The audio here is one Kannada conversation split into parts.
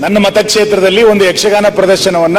ನನ್ನ ಮತಕ್ಷೇತ್ರದಲ್ಲಿ ಒಂದು ಯಕ್ಷಗಾನ ಪ್ರದರ್ಶನವನ್ನ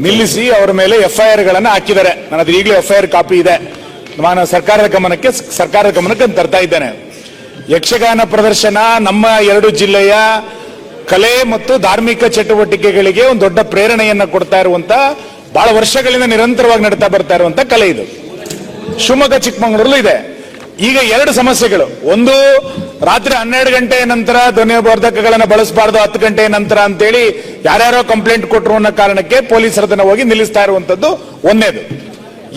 ನಿಲ್ಲಿಸಿ ಅವರ ಮೇಲೆ ಎಫ್ಐಆರ್ ಗಳನ್ನ ಹಾಕಿದ್ದಾರೆ. ಹತ್ರ ಈಗಲೂ ಎಫ್ಐಆರ್ ಕಾಪಿ ಇದೆ. ನಾನು ಸರ್ಕಾರದ ಗಮನಕ್ಕೆ ಸರ್ಕಾರದ ಗಮನಕ್ಕೆ ತರ್ತಾ ಇದ್ದೇನೆ. ಯಕ್ಷಗಾನ ಪ್ರದರ್ಶನ ನಮ್ಮ ಎರಡು ಜಿಲ್ಲೆಯ ಕಲೆ ಮತ್ತು ಧಾರ್ಮಿಕ ಚಟುವಟಿಕೆಗಳಿಗೆ ಒಂದು ದೊಡ್ಡ ಪ್ರೇರಣೆಯನ್ನ ಕೊಡ್ತಾ ಇರುವಂತ, ಬಹಳ ವರ್ಷಗಳಿಂದ ನಿರಂತರವಾಗಿ ನಡೀತಾ ಬರ್ತಾ ಇರುವಂತ ಕಲೆ ಇದು. ಶಿವಮೊಗ್ಗ, ಚಿಕ್ಕಮಗಳೂರಲ್ಲೂ ಇದೆ. ಈಗ ಎರಡು ಸಮಸ್ಯೆಗಳು. ಒಂದು, ರಾತ್ರಿ ಹನ್ನೆರಡು ಗಂಟೆ ನಂತರ ಧ್ವನಿವರ್ಧಕಗಳನ್ನು ಬಳಸಬಾರ್ದು, ಹತ್ತು ಗಂಟೆ ನಂತರ ಅಂತೇಳಿ ಯಾರ್ಯಾರೋ ಕಂಪ್ಲೇಂಟ್ ಕೊಟ್ಟರು ಅನ್ನೋ ಕಾರಣಕ್ಕೆ ಪೊಲೀಸರ ಅದನ್ನು ಹೋಗಿ ನಿಲ್ಲಿಸ್ತಾ ಇರುವಂತದ್ದು ಒಂದೇದು.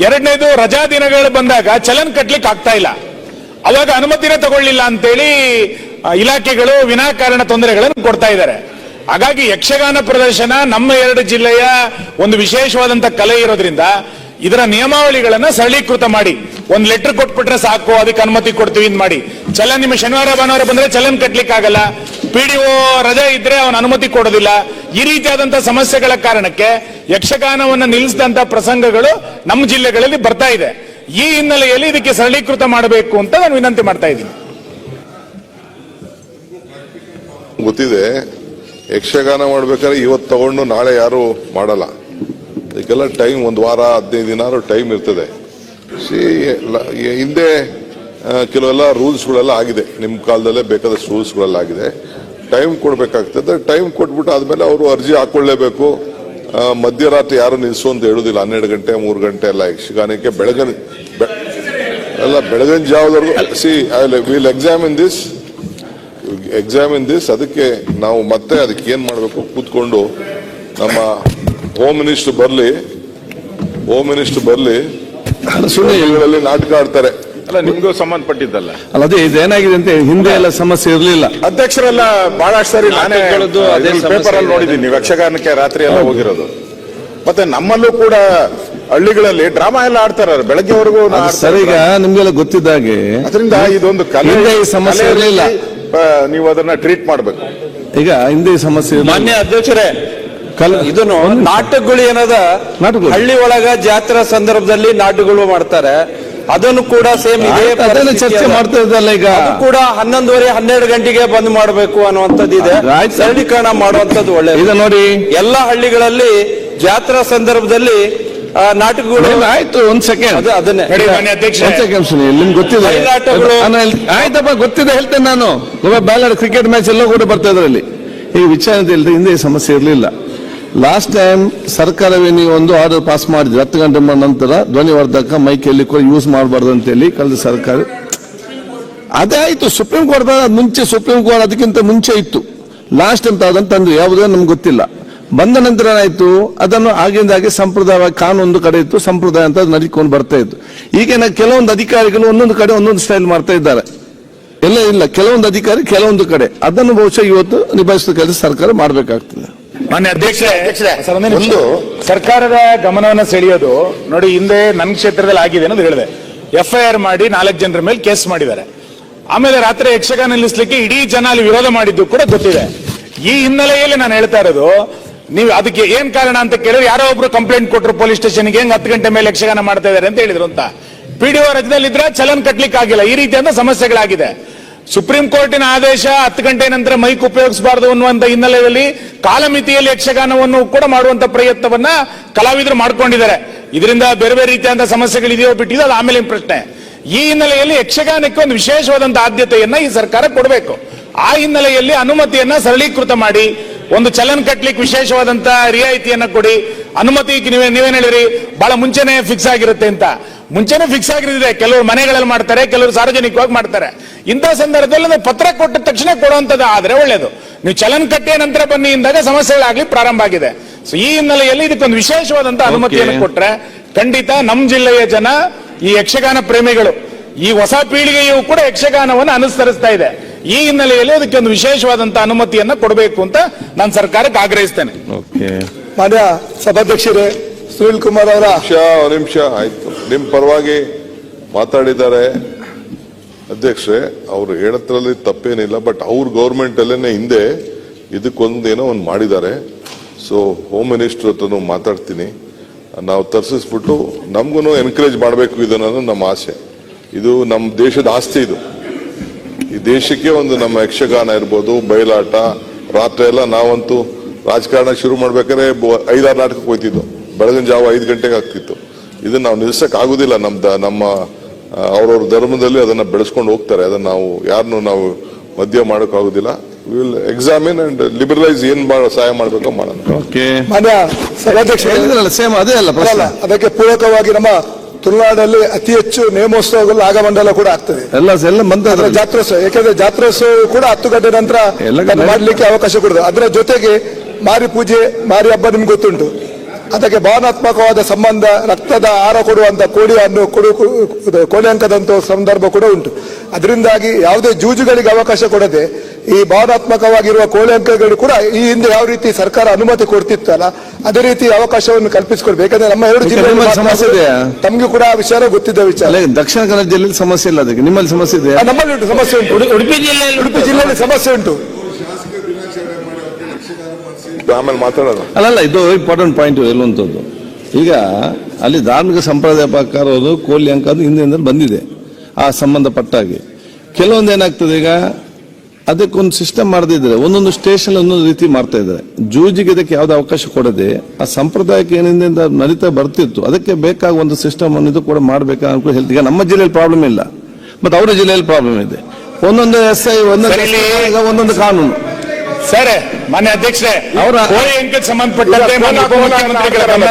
ಎರಡನೇದು, ರಜಾ ದಿನಗಳು ಬಂದಾಗ ಚಲನ್ ಕಟ್ಲಿಕ್ಕೆ ಆಗ್ತಾ ಇಲ್ಲ. ಅವಾಗ ಅನುಮತಿನೇ ತಗೊಳ್ಳಿಲ್ಲ ಅಂತೇಳಿ ಇಲಾಖೆಗಳು ವಿನಾಕಾರಣ ತೊಂದರೆಗಳನ್ನು ಕೊಡ್ತಾ ಇದ್ದಾರೆ. ಹಾಗಾಗಿ ಯಕ್ಷಗಾನ ಪ್ರದರ್ಶನ ನಮ್ಮ ಎರಡು ಜಿಲ್ಲೆಯ ಒಂದು ವಿಶೇಷವಾದಂತ ಕಲೆ ಇರೋದ್ರಿಂದ ಇದರ ನಿಯಮಾವಳಿಗಳನ್ನ ಸರಳೀಕೃತ ಮಾಡಿ. ಒಂದ್ ಲೆಟರ್ ಕೊಟ್ಬಿಟ್ರೆ ಸಾಕು, ಅದಕ್ಕೆ ಅನುಮತಿ ಕೊಡ್ತೀವಿ ಅಂತ ಮಾಡಿ. ಚಲನ್ ನಿಮ್ಮ ಶನಿವಾರ, ಭಾನುವಾರ ಬಂದ್ರೆ ಚಲನ್ ಕಟ್ಲಿಕ್ಕೆ ಆಗಲ್ಲ ಒ ರಜೆ ಇದ್ರೆ ಅವನ ಅನುಮತಿ ಕೊಡೋದಿಲ್ಲ. ಈ ರೀತಿಯಾದಂತ ಸಮಸ್ಯೆಗಳ ಕಾರಣಕ್ಕೆ ಯಕ್ಷಗಾನವನ್ನ ನಿಲ್ಲಿಸಿದಂತ ಪ್ರಸಂಗಗಳು ನಮ್ಮ ಜಿಲ್ಲೆಗಳಲ್ಲಿ ಬರ್ತಾ ಇದೆ. ಈ ಹಿನ್ನೆಲೆಯಲ್ಲಿ ಇದಕ್ಕೆ ಸರಳೀಕೃತ ಮಾಡಬೇಕು ಅಂತ ನಾನು ವಿನಂತಿ ಮಾಡ್ತಾ ಇದ್ದೀನಿ. ಗೊತ್ತಿದೆ. ಯಕ್ಷಗಾನ ಮಾಡ್ಬೇಕಾದ್ರೆ ಇವತ್ತು ತಗೊಂಡು ನಾಳೆ ಯಾರು ಮಾಡಲ್ಲ. ಇದಕ್ಕೆಲ್ಲ ಟೈಮ್ ಒಂದು ವಾರ, ಹದಿನೈದು ದಿನ ಟೈಮ್ ಇರ್ತದೆ. ಸಿ ಹಿಂದೆ ಕೆಲವೆಲ್ಲ ರೂಲ್ಸ್ಗಳೆಲ್ಲ ಆಗಿದೆ. ನಿಮ್ಮ ಕಾಲದಲ್ಲೇ ಬೇಕಾದಷ್ಟು ರೂಲ್ಸ್ಗಳೆಲ್ಲ ಆಗಿದೆ. ಟೈಮ್ ಕೊಡಬೇಕಾಗ್ತದೆ. ಟೈಮ್ ಕೊಟ್ಬಿಟ್ಟು ಆದಮೇಲೆ ಅವರು ಅರ್ಜಿ ಹಾಕ್ಕೊಳ್ಳೇಬೇಕು. ಮಧ್ಯರಾತ್ರಿ ಯಾರು ನಿಲ್ಲಿಸು ಅಂತ ಹೇಳೋದಿಲ್ಲ. ಹನ್ನೆರಡು ಗಂಟೆ, ಮೂರು ಗಂಟೆ ಎಲ್ಲ ಯಕ್ಷಗಾನಕ್ಕೆ ಬೆಳಗನ್ ಎಲ್ಲ ಬೆಳಗಿನ ಜಾವದವರೆಗೂ, see, I will examine this examine this ಅದಕ್ಕೆ ನಾವು ಮತ್ತೆ ಅದಕ್ಕೆ ಏನು ಮಾಡಬೇಕು? ಕೂತ್ಕೊಂಡು ನಮ್ಮ ಹೋಮ್ ಮಿನಿಸ್ಟರ್ ಬರ್ಲಿ ಹೋಮ್ ಮಿನಿಸ್ಟರ್ ಬರ್ಲಿ ಸುಳ್ಳಿ ನಾಟಕ ಆಡ್ತಾರೆ. ಅಲ್ಲ ನಿಮ್ಗೂ ಸಂಬಂಧಪಟ್ಟಿದ್ದಲ್ಲ? ಅಲ್ಲ ಅದೇ ಇದೇನಾಗಿದೆ ಅಂತ ಹಿಂದೆ ಎಲ್ಲ ಸಮಸ್ಯೆ ಇರಲಿಲ್ಲ. ಅಧ್ಯಕ್ಷರೆಲ್ಲ ಬಹಳಷ್ಟು ಸರಿ ನಾನೇ ಹೇಳೋದು ಅದೇ ಪೇಪರ್ ಅಲ್ಲಿ. ನೋಡಿದ್ದೀನಿ ನೀವು ಯಕ್ಷಗಾನಕ್ಕೆ ರಾತ್ರಿ ಎಲ್ಲ ಹೋಗಿರೋದು. ಮತ್ತೆ ನಮ್ಮಲ್ಲೂ ಕೂಡ ಹಳ್ಳಿಗಳಲ್ಲಿ ಡ್ರಾಮಾ ಎಲ್ಲ ಆಡ್ತಾರೆ ಬೆಳಗ್ಗೆವರೆಗೂ ಸರಿಗ ನಿಮ್ಗೆಲ್ಲ ಗೊತ್ತಿದ್ದಾಗೆ. ಅದರಿಂದ ಇದೊಂದು ಕಲೆ ಹಿಂದೆ ಈ ಸಮಸ್ಯೆ ಇರಲಿಲ್ಲ. ನೀವು ಅದನ್ನ ಟ್ರೀಟ್ ಮಾಡಬೇಕು. ಈಗ ಹಿಂದೆ ಸಮಸ್ಯೆ. ಮಾನ್ಯ ಅಧ್ಯಕ್ಷರೇ ಕಲ್- ಇದನ್ನು ನಾಟಕಗಳು ಏನದ? ನಾಟಕಗಳು. ಹಳ್ಳಿ ಒಳಗ ಜಾತ್ರಾ ಸಂದರ್ಭದಲ್ಲಿ ನಾಟಕಗಳು ಮಾಡ್ತಾರೆ. ಅದನ್ನು ಕೂಡ ಸೇಮ್ ಇದೇ ಅದನ್ನ ಚರ್ಚೆ. ಮಾಡ್ತಾ ಇದ್ದಲ್ಲ ಈಗ. ಕೂಡ ಹನ್ನೊಂದುವರೆ ಹನ್ನೆರಡು ಗಂಟೆಗೆ ಬಂದ್ ಮಾಡಬೇಕು ಅನ್ನುವಂಥದ್ದು ಇದೆ. ಆಯ್ತು. ಸರಳೀಕರಣ ಮಾಡುವಂತದ್ದು ಒಳ್ಳೆಯದು ಈಗ ನೋಡಿ. ಎಲ್ಲ ಹಳ್ಳಿಗಳಲ್ಲಿ ಜಾತ್ರಾ ಸಂದರ್ಭದಲ್ಲಿ ಆ, ನಾಟಕಗಳು ಇಲ್ಲ, ಆಯ್ತು ಒಂದ್ ಸೆಕೆಂಡ್ ಅದು ಅದನ್ನೇ. ನೋಡಿ ಮಾನ್ಯ ಅಧ್ಯಕ್ಷ ಒಂದ್ ಸೆಕೆಂಡ್ ಸುನಿ ನಿಮ್ಗೆ ಗೊತ್ತಿದೆ. ಬಯಲಾಟಗಳು- ನಾನು ಹೇಳ್- ಆಯ್ತಪ್ಪ ಗೊತ್ತಿದೆ ಹೇಳ್ತೇನೆ ನಾನು. ಒಬ್ಬ ಬ್ಯಾಲರ್ ಕ್ರಿಕೆಟ್ ಮ್ಯಾಚ್ ಎಲ್ಲ ಕೂಡ ಬರ್ತಾ ಇದ್ರಲ್ಲಿ. ಈ ವಿಚಾರದಲ್ಲಿ ಹಿಂದೆ ಈ ಸಮಸ್ಯೆ ಇರಲಿಲ್ಲ. ಲಾಸ್ಟ್ ಟೈಮ್ ಸರ್ಕಾರವೇ ನೀವು ಒಂದು ಆರ್ಡರ್ ಪಾಸ್ ಮಾಡಿದ್ರಿ. ಹತ್ತು ಗಂಟೆ ನಂತರ ಧ್ವನಿವರ್ಧಕ ಮೈಕಲ್ಲಿ ಕೂಡ ಯೂಸ್ ಮಾಡಬಾರ್ದು ಅಂತೇಳಿ ಕಳೆದ ಸರ್ಕಾರ. ಅದೇ ಆಯ್ತು ಸುಪ್ರೀಂ ಕೋರ್ಟ್ ಮುಂಚೆ ಸುಪ್ರೀಂ ಕೋರ್ಟ್ ಅದಕ್ಕಿಂತ ಮುಂಚೆ ಇತ್ತು. ಲಾಸ್ಟ್ ಅಂತ ಅದನ್ನು ತಂದ್ರು. ಯಾವುದೇ ನಮ್ಗೆ ಗೊತ್ತಿಲ್ಲ. ಬಂದ ನಂತರ ಏನಾಯ್ತು? ಅದನ್ನು ಆಗಿಂದಾಗಿ ಸಂಪ್ರದಾಯ ಕಾನೂನು ಕಡೆ ಇತ್ತು. ಸಂಪ್ರದಾಯ ಅಂತ ನಡ್ಕೊಂಡು ಬರ್ತಾ ಇತ್ತು. ಈಗಿನ ಕೆಲವೊಂದು ಅಧಿಕಾರಿಗಳು ಒಂದೊಂದು ಕಡೆ ಒಂದೊಂದು ಸ್ಟೈಲ್ ಮಾಡ್ತಾ ಇದ್ದಾರೆ. ಎಲ್ಲ ಇಲ್ಲ. ಕೆಲವೊಂದು ಅಧಿಕಾರಿ ಕೆಲವೊಂದು ಕಡೆ. ಅದನ್ನು ಬಹುಶಃ ಇವತ್ತು ನಿಭಾಯಿಸಿದ ಕೆಲಸ ಸರ್ಕಾರ ಮಾಡಬೇಕಾಗ್ತದೆ. ಮಾನ್ಯ ಅಧ್ಯಕ್ಷ ಒಂದು. ಸರ್ಕಾರದ ಗಮನವನ್ನು ಸೆಳೆಯೋದು ನೋಡಿ, ಹಿಂದೆ ನನ್ನ ಕ್ಷೇತ್ರದಲ್ಲಿ ಆಗಿದೆ ಅನ್ನೋದು ಹೇಳಿದೆ. ಎಫ್ಐಆರ್ ಮಾಡಿ ನಾಲ್ಕು ಜನರ ಮೇಲೆ ಕೇಸ್ ಮಾಡಿದ್ದಾರೆ. ಆಮೇಲೆ ರಾತ್ರಿ ಯಕ್ಷಗಾನ ನಿಲ್ಲಿಸ್ಲಿಕ್ಕೆ ಇಡೀ ಜನ ಅಲ್ಲಿ ವಿರೋಧ ಮಾಡಿದ್ದು ಕೂಡ ಗೊತ್ತಿದೆ. ಈ ಹಿನ್ನೆಲೆಯಲ್ಲಿ ನಾನು ಹೇಳ್ತಾ ಇರೋದು, ನೀವು ಅದಕ್ಕೆ ಏನ್ ಕಾರಣ ಅಂತ ಕೇಳಿದ್ರೆ ಯಾರೋ ಒಬ್ರು ಕಂಪ್ಲೇಂಟ್ ಕೊಟ್ಟರು ಪೊಲೀಸ್ ಸ್ಟೇಷನ್ಗೆ ಹೆಂಗ್ ಹತ್ತು ಗಂಟೆ ಮೇಲೆ ಯಕ್ಷಗಾನ ಮಾಡ್ತಾ ಇದ್ದಾರೆ ಅಂತ ಹೇಳಿದ್ರು ಅಂತ. ಪಿಡಿಒ ರಜದಲ್ಲಿದ್ರೆ ಚಲನ್ ಕಟ್ಲಿಕ್ಕೆ ಆಗಿಲ್ಲ ಈ ರೀತಿಯಾದ ಸಮಸ್ಯೆಗಳಾಗಿದೆ. ಸುಪ್ರೀಂ ಕೋರ್ಟಿನ ಆದೇಶ ಹತ್ತು ಗಂಟೆ ನಂತರ ಮೈಕ್ ಉಪಯೋಗಿಸಬಾರದು ಅನ್ನುವಂತ ಹಿನ್ನೆಲೆಯಲ್ಲಿ ಕಾಲಮಿತಿಯಲ್ಲಿ ಯಕ್ಷಗಾನವನ್ನು ಕೂಡ ಮಾಡುವಂತ ಪ್ರಯತ್ನವನ್ನ ಕಲಾವಿದರು ಮಾಡ್ಕೊಂಡಿದ್ದಾರೆ. ಇದರಿಂದ ಬೇರೆ ಬೇರೆ ರೀತಿಯಾದ ಸಮಸ್ಯೆಗಳಿದೆಯೋ ಬಿಟ್ಟಿದೆ ಅದು ಆಮೇಲೆ ಪ್ರಶ್ನೆ. ಈ ಹಿನ್ನೆಲೆಯಲ್ಲಿ ಯಕ್ಷಗಾನಕ್ಕೆ ಒಂದು ವಿಶೇಷವಾದಂತಹ ಆದ್ಯತೆಯನ್ನ ಈ ಸರ್ಕಾರ ಕೊಡಬೇಕು. ಆ ಹಿನ್ನೆಲೆಯಲ್ಲಿ ಅನುಮತಿಯನ್ನ ಸರಳೀಕೃತ ಮಾಡಿ ಒಂದು ಚಲನ್ ಕಟ್ಲಿಕ್ಕೆ ವಿಶೇಷವಾದಂತಹ ರಿಯಾಯಿತಿಯನ್ನ ಕೊಡಿ. ಅನುಮತಿ ನೀವೇ ನೀವೇನು ಹೇಳಿರಿ ಬಹಳ ಮುಂಚೆನೆ ಫಿಕ್ಸ್ ಆಗಿರುತ್ತೆ ಅಂತ. ಮುಂಚೆನೆ ಫಿಕ್ಸ್ ಆಗಿರಿದೆ ಕೆಲವರು ಮನೆಗಳಲ್ಲಿ ಮಾಡ್ತಾರೆ ಕೆಲವರು ಸಾರ್ವಜನಿಕವಾಗಿ ಮಾಡ್ತಾರೆ. ಇಂಥ ಸಂದರ್ಭದಲ್ಲಿ ನೀವು ಪತ್ರ ಕೊಟ್ಟ ತಕ್ಷಣ ಕೊಡುವಂತದ್ದು ಆದ್ರೆ ಒಳ್ಳೇದು. ನೀವು ಚಲನ್ ಕಟ್ಟಿಯ ನಂತರ ಬನ್ನಿ ಇಂದಾಗ ಸಮಸ್ಯೆಗಳಾಗ್ಲಿ ಪ್ರಾರಂಭ ಆಗಿದೆ. ಸೊ ಈ ಹಿನ್ನೆಲೆಯಲ್ಲಿ ಇದಕ್ಕೊಂದು ವಿಶೇಷವಾದಂತ ಅನುಮತಿಯನ್ನು. ಕೊಟ್ರೆ ಖಂಡಿತ ನಮ್ಮ ಜಿಲ್ಲೆಯ ಜನ ಈ ಯಕ್ಷಗಾನ ಪ್ರೇಮಿಗಳು ಈ ಹೊಸ ಪೀಳಿಗೆಯು ಕೂಡ ಯಕ್ಷಗಾನವನ್ನು ಅನುಸರಿಸ್ತಾ ಇದೆ. ಈ ಹಿನ್ನೆಲೆಯಲ್ಲಿ ಅದಕ್ಕೆ ಒಂದು ವಿಶೇಷವಾದಂತ ಅನುಮತಿಯನ್ನ ಕೊಡಬೇಕು ಅಂತ ನಾನು ಸರ್ಕಾರಕ್ಕೆ ಆಗ್ರಹಿಸ್ತೇನೆ. ಓಕೆ. ಮಾನ್ಯ ಸಭಾಧ್ಯಕ್ಷರೇ ಸುನಿಲ್ ಕುಮಾರ್ ಅವರ ನಿಮಿಷ ಆಯ್ತು. ನಿಮ್ ಪರವಾಗಿ ಮಾತಾಡಿದ್ದಾರೆ ಅಧ್ಯಕ್ಷರೇ ಅವ್ರು ಹೇಳತ್ರಲ್ಲಿ ತಪ್ಪೇನಿಲ್ಲ ಬಟ್ ಅವ್ರ ಗೌರ್ಮೆಂಟ್ ಅಲ್ಲೇನೆ ಹಿಂದೆ ಇದಕ್ಕೊಂದೇನೋ ಒಂದು ಮಾಡಿದ್ದಾರೆ. ಸೊ ಹೋಮ್ ಮಿನಿಸ್ಟರ್ ಹತ್ರನೂ ಮಾತಾಡ್ತೀನಿ. ನಾವು ತರ್ಸಿಸ್ಬಿಟ್ಟು ನಮ್ಗೂ ಎನ್ಕರೇಜ್ ಮಾಡಬೇಕು ಇದನ್ನೋದು ನಮ್ಮ ಆಸೆ. ಇದು ನಮ್ಮ ದೇಶದ ಆಸ್ತಿ ಇದು. ಈ ದೇಶಕ್ಕೆ ಒಂದು ನಮ್ಮ ಯಕ್ಷಗಾನ ಇರ್ಬೋದು ಬಯಲಾಟ ರಾತ್ರಿ ಎಲ್ಲ ನಾವಂತೂ ರಾಜಕಾರಣ ಶುರು ಮಾಡ್ಬೇಕಾದ್ರೆ ಬ- ಐದಾರು ನಾಟಕಕ್ಕೆ ಹೋಯ್ತಿದ್ದು ಬೆಳಗಿನ ಜಾವ ಐದು ಗಂಟೆಗೆ ಆಗ್ತಿತ್ತು. ಇದನ್ನ ನಾವು ನಿಲ್ಸಕ್ ಆಗುದಿಲ್ಲ ನಮ್ದ ನಮ್ಮ ಅವ್ರವ್ರ ಧರ್ಮದಲ್ಲಿ ಅದನ್ನ ಬೆಳೆಸ್ಕೊಂಡು ಹೋಗ್ತಾರೆ. ಅದನ್ನ ನಾವು ಯಾರನ್ನು ನಾವು ಮದ್ಯ ಮಾಡಕ್ ಆಗುದಿಲ್ಲ ವಿಲ್ ಎಕ್ಸಾಮಿನ್ ಅಂಡ್ ಲಿಬರಲೈಸ್ ಏನ್ ಮಾಡೋ ಸಹಾಯ ಮಾಡ್ಬೇಕೋ ಮಾಡೋಣ. ಮಾನ್ಯ ಸೇಮ್ ಅದೇ ಅಲ್ಲ ಅಲ್ಲ ಅದಕ್ಕೆ ಪೂರಕವಾಗಿ ನಮ್ಮ ತುಳುನಾಡಲ್ಲಿ ಅತಿ ಹೆಚ್ಚು ನೇಮೋತ್ಸವಗಳು ಆಗಮಂಡಲ ಕೂಡ ಆಗ್ತದೆ. ಎಲ್ಲ ಎಲ್ಲ ಜಾತ್ರೋತ್ಸವ ಯಾಕಂದ್ರೆ ಜಾತ್ರೋತ್ಸವ ಕೂಡ ಹತ್ತು ಗಂಟೆ ನಂತರ ಮಾಡಲಿಕ್ಕೆ ಅವಕಾಶ ಕೊಡುದು. ಅದರ ಜೊತೆಗೆ ಮಾರಿ ಪೂಜೆ ಮಾರಿ ಹಬ್ಬ ನಿಮ್ಗೆ ಗೊತ್ತುಂಟು. ಅದಕ್ಕೆ ಭಾವನಾತ್ಮಕವಾದ ಸಂಬಂಧ ರಕ್ತದ ಆರ ಕೊಡುವಂತ ಕೋಳಿಯನ್ನು ಕೊಡು ಕೋಳಿ ಅಂಕದಂತ ಸಂದರ್ಭ ಕೂಡ ಉಂಟು. ಅದರಿಂದಾಗಿ ಯಾವುದೇ ಜೂಜುಗಳಿಗೆ ಅವಕಾಶ ಕೊಡದೆ ಈ ಭಾವನಾತ್ಮಕವಾಗಿರುವ ಕೋಳಿ ಅಂಕಗಳು ಕೂಡ ಈ ಹಿಂದೆ ಯಾವ ರೀತಿ ಸರ್ಕಾರ ಅನುಮತಿ ಕೊಡ್ತಿತ್ತಲ್ಲ ಅದೇ ರೀತಿ ಅವಕಾಶವನ್ನು ಕಲ್ಪಿಸಿಕೊಡ್ಬೇಕಂದ್ರೆ ನಮ್ಮ ಎರಡು ಈಗ ಸಮಸ್ಯೆ ಇದೆ ತಮಗೂ ಕೂಡ ಆ ವಿಚಾರ ಗೊತ್ತಿದ್ದ ವಿಚಾರ. ಅಲ್ಲ ದಕ್ಷಿಣ ಕನ್ನಡ ಜಿಲ್ಲೆಯಲ್ಲಿ ಸಮಸ್ಯೆ ಇಲ್ಲ ಅದಕ್ಕೆ. ನಿಮ್ಮಲ್ಲಿ ಸಮಸ್ಯೆ ಇದೆ ನಮ್ಮಲ್ಲಿ ಉಂಟು ಸಮಸ್ಯೆ ಉಂಟು. ಉಡುಪಿ ಜಿಲ್ಲೆಯಲ್ಲಿ ಉಡುಪಿ ಜಿಲ್ಲೆಯಲ್ಲಿ ಸಮಸ್ಯೆ ಉಂಟು. ಆಮೇಲೆ ಮಾತಾಡೋದು. ಅಲ್ಲಲ್ಲ ಇದು ಇಂಪಾರ್ಟೆಂಟ್ ಪಾಯಿಂಟ್ ಎಲ್ಲುವಂಥದ್ದು ಈಗ ಅಲ್ಲಿ ಧಾರ್ಮಿಕ ಸಂಪ್ರದಾಯ ಪ್ರಕಾರ ಅದು ಕೋಲಿ ಅಂಕ ಅದು ಹಿಂದಿನಿಂದ ಬಂದಿದೆ ಆ ಸಂಬಂಧಪಟ್ಟಾಗಿ. ಕೆಲವೊಂದು ಏನಾಗ್ತದೆ ಈಗ? ಅದಕ್ಕೊಂದು ಸಿಸ್ಟಮ್ ಮಾಡದಿದ್ರೆ ಒಂದೊಂದು ಸ್ಟೇಷನ್ ಒಂದೊಂದು ರೀತಿ ಮಾಡ್ತಾ ಇದ್ದಾರೆ. ಜೂಜಿಗೆ ಇದಕ್ಕೆ ಯಾವ್ದು ಅವಕಾಶ ಕೊಡದೆ ಆ ಸಂಪ್ರದಾಯಕ್ಕೆ ಏನಿಂದ ನಡೀತಾ ಬರ್ತಿತ್ತು ಅದಕ್ಕೆ ಬೇಕಾದ ಒಂದು ಸಿಸ್ಟಮ್ ಅನ್ನೋದು ಕೂಡ ಮಾಡಬೇಕು ಅನ್ಕೊಂಡು ಹೇಳ್ತೀವಿ. ಈಗ ನಮ್ಮ ಜಿಲ್ಲೆಯಲ್ಲಿ ಪ್ರಾಬ್ಲಮ್ ಇಲ್ಲ. ಮತ್ತೆ ಅವರ ಜಿಲ್ಲೆಯಲ್ಲಿ ಪ್ರಾಬ್ಲಮ್ ಇದೆ. ಒಂದೊಂದು ಎಸ್ ಐ ಒಂದೊಂದು ಕಾನೂನು. ಸರ್ ಮಾನ್ಯ ಅಧ್ಯಕ್ಷರೇ ಅವರ- ಕೋಳಿ ಅಂಕಕ್ಕೆ ಸಂಬಂಧಪಟ್ಟಂತೆ ಮಾನ್ಯ ಉಪಮುಖ್ಯಮಂತ್ರಿಗಳ ಗಮನ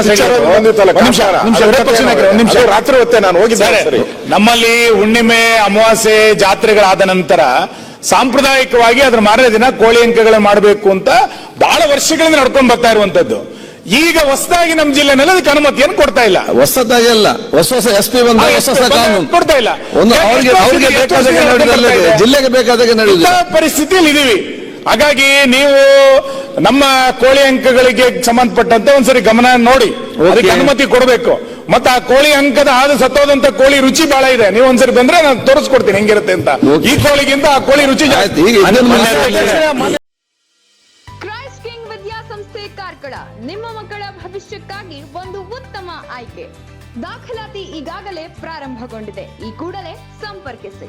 ನಿಮಿಷ, ರಾತ್ರಿ ಹೊತ್ತೆ ನಾನು ಹೋಗಿದ್ದೆ. ನಮ್ಮಲ್ಲಿ ಹುಣ್ಣಿಮೆ ಅಮಾವಾಸ್ಯೆ ಜಾತ್ರೆಗಳಾದ ನಂತರ ಸಾಂಪ್ರದಾಯಿಕವಾಗಿ ಅದ್ರ ಮಾರನೇ ದಿನ ಕೋಳಿ ಅಂಕಗಳನ್ನು ಮಾಡಬೇಕು ಅಂತ ಬಹಳ ವರ್ಷಗಳಿಂದ ನಡ್ಕೊಂಡು ಬರ್ತಾ ಇರುವಂತದ್ದು. ಈಗ ಹೊಸದಾಗಿ ನಮ್ಮ ಜಿಲ್ಲೆನಲ್ಲಿ ಅದಕ್ಕೆ ಅನುಮತಿಯನ್ನು ಕೊಡ್ತಾ ಇಲ್ಲ. ಹೊಸದಾಗಿ ಅಲ್ಲ ಹೊಸ ಹೊಸ ಎಸ್ ಪಿ ಬಂದ ಹೊಸ ಹೊಸ ಕಾನೂನು. ಕೊಡ್ತಾ ಇಲ್ಲ. ಒಂದು ಅವ್ರಿಗೆ ಅವ್ರಿಗೆ ಬೇಕಾದಾಗೆ. ಜಿಲ್ಲೆಗೆ ಬೇಕಾದಾಗೆ ಇಂಥ ಪರಿಸ್ಥಿತಿಯಲ್ಲಿ ಇದೀವಿ. ಹಾಗಾಗಿ ನೀವು ನಮ್ಮ ಕೋಳಿ ಅಂಕಗಳಿಗೆ ಸಂಬಂಧಪಟ್ಟಂತೆ ಒಂದ್ಸರಿ ಗಮನ ನೋಡಿ. ಅದಕ್ಕೆ ಅನುಮತಿ ಕೊಡಬೇಕು. ಮತ್ತೆ ಆ ಕೋಳಿ ಅಂಕದ ಆದ ಸತ್ತೋದಂತ ಕೋಳಿ ರುಚಿ ಬಹಳ ಇದೆ. ನೀವು ಒಂದ್ಸರಿ ಬಂದ್ರೆ ನಾನು ತೋರಿಸ್ಕೊಡ್ತೀನಿ ಹೆಂಗಿರುತ್ತೆ ಅಂತ. ಈ ಕೋಳಿಗಿಂತ ಆ ಕೋಳಿ ರುಚಿ ಜಾಸ್ತಿ. ಕ್ರೈಸ್ಟ್ ಕಿಂಗ್ ವಿದ್ಯಾಸಂಸ್ಥೆ ಕಾರ್ಕಳ. ನಿಮ್ಮ ಮಕ್ಕಳ ಭವಿಷ್ಯಕ್ಕಾಗಿ ಒಂದು ಉತ್ತಮ ಆಯ್ಕೆ. ದಾಖಲಾತಿ ಈಗಾಗಲೇ ಪ್ರಾರಂಭಗೊಂಡಿದೆ. ಈ ಕೂಡಲೇ ಸಂಪರ್ಕಿಸಿ.